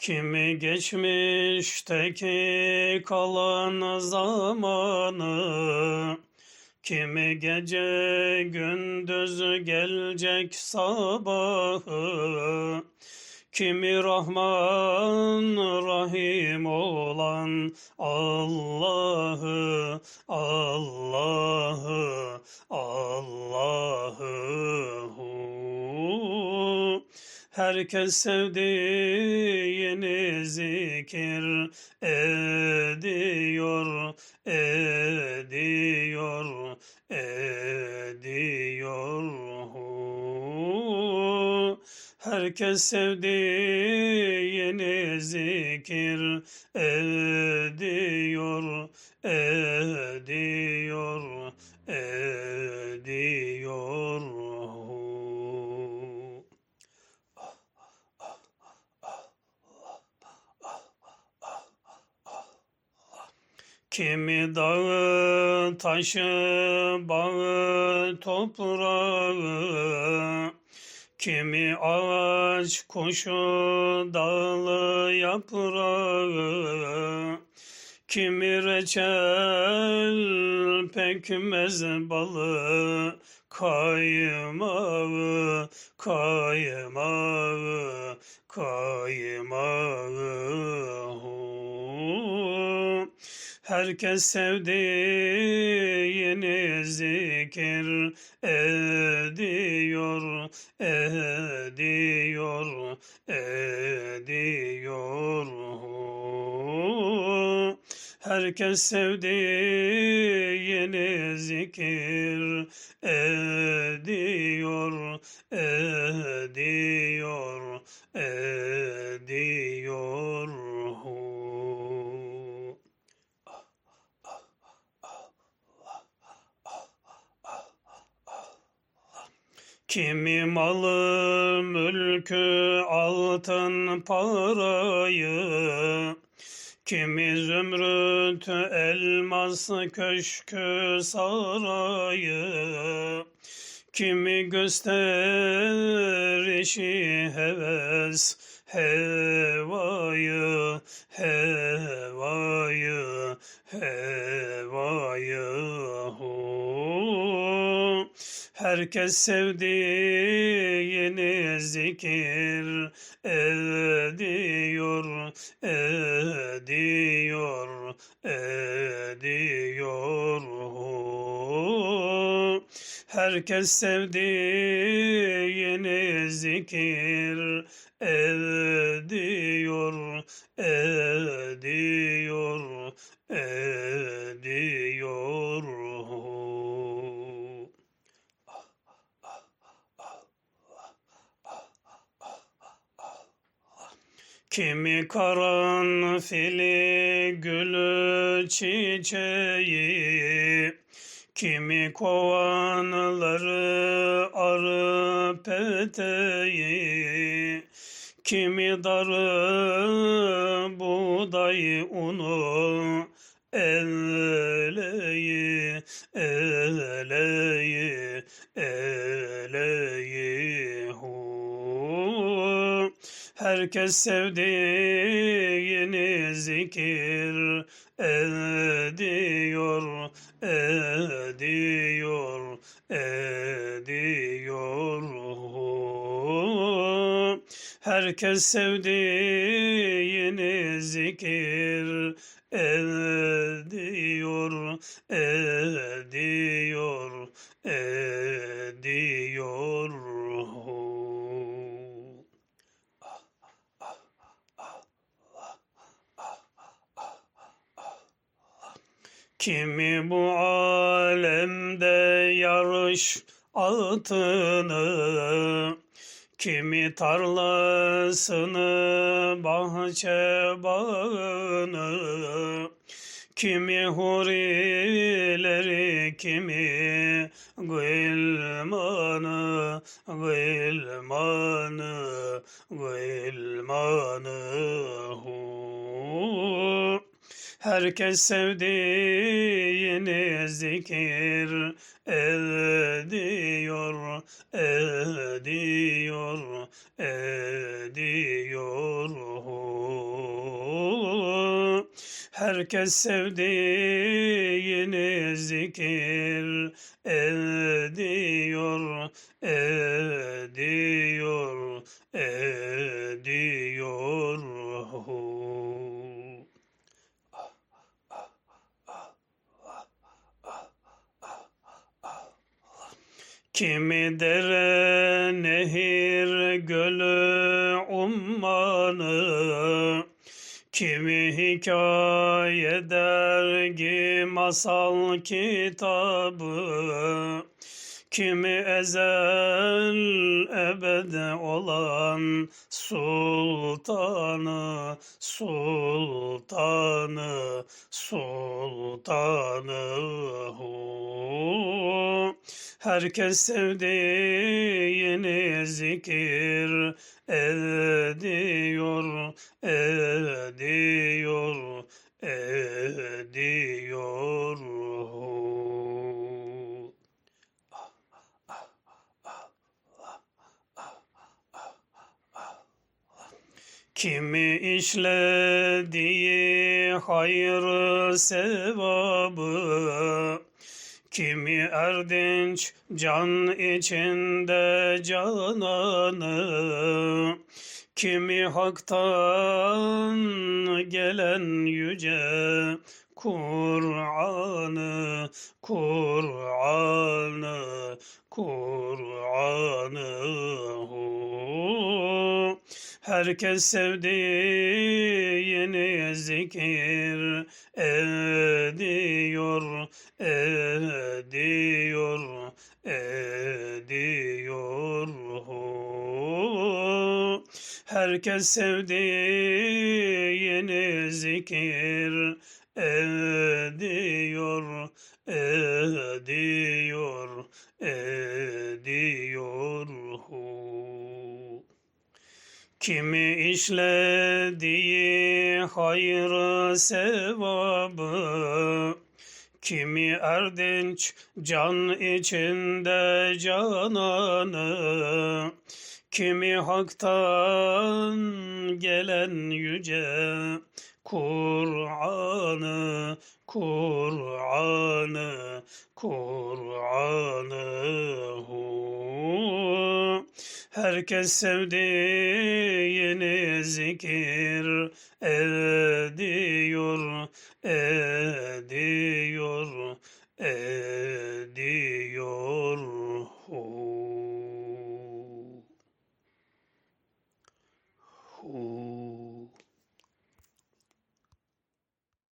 Kimi geçmişteki kalan zamanı Kimi gece gündüz gelecek sabahı Kimi Rahman Rahim olan Allah'ı Allah'ı Allah'ı Herkes sevdiğini zikir ediyor, ediyor, ediyor. Herkes sevdiğini zikir ediyor, ediyor, ediyor. Kimi dağı, taşı, bağı, toprağı, Kimi ağaç, kuşu, dalı, yaprağı, Kimi reçel, pekmez balı, kaymağı, kaymağı, kaymağı. Herkes sevdiğini zikir ediyor, ediyor, ediyor. Herkes sevdiğini zikir ediyor, ediyor, Kimi malı, mülkü, altın, parayı, Kimi zümrüt, elmas, köşkü, sarayı, Kimi gösterişi, heves, hevayı, hevayı, hevayı. Herkes sevdiğini zikir ediyor, ediyor, ediyor. Herkes sevdiğini zikir ediyor, ediyor, Kimi karanfili gülü çiçeği. Kimi kovanları arı peteği. Kimi darı buğday unu. Eleyi, eleyi, eleyi Herkes sevdiğini zikir ediyor, ediyor, ediyor. Herkes sevdiğini zikir ediyor, ediyor, ediyor. Kimi bu alemde yarış altını Kimi tarlasını, bahçe bağını, kimi hurileri, kimi gılmanı, gılmanı, gılmanı. Herkes sevdiğini zikir ediyor, ediyor, ediyor. Herkes sevdiğini zikir ediyor, ediyor. Kimi dere, nehir, gölü, ummanı, Kimi hikaye, dergi, masal kitabı, Kimi ezel ebed olan sultanı, sultanı, sultanı. Herkes sevdiğini zikir ediyor, ediyor, ediyor. Kimi işlediği hayır sevabı, Kimi erdinç can içinde cananı, Kimi haktan gelen yüce Kur'an'ı, Kur'an'ı, Kur'an'ı. Herkes sevdiğini zikir ediyor, ediyor, ediyor. Herkes sevdiğini zikir ediyor, ediyor, ediyor. Kimi işlediği hayır sevabı, Kimi erdinç can içinde cananı, Kimi haktan gelen yüce Kur'an'ı, Kur'an'ı, Kur'an'ı. Herkes sevdiğini zikir ediyor, ediyor, ediyor.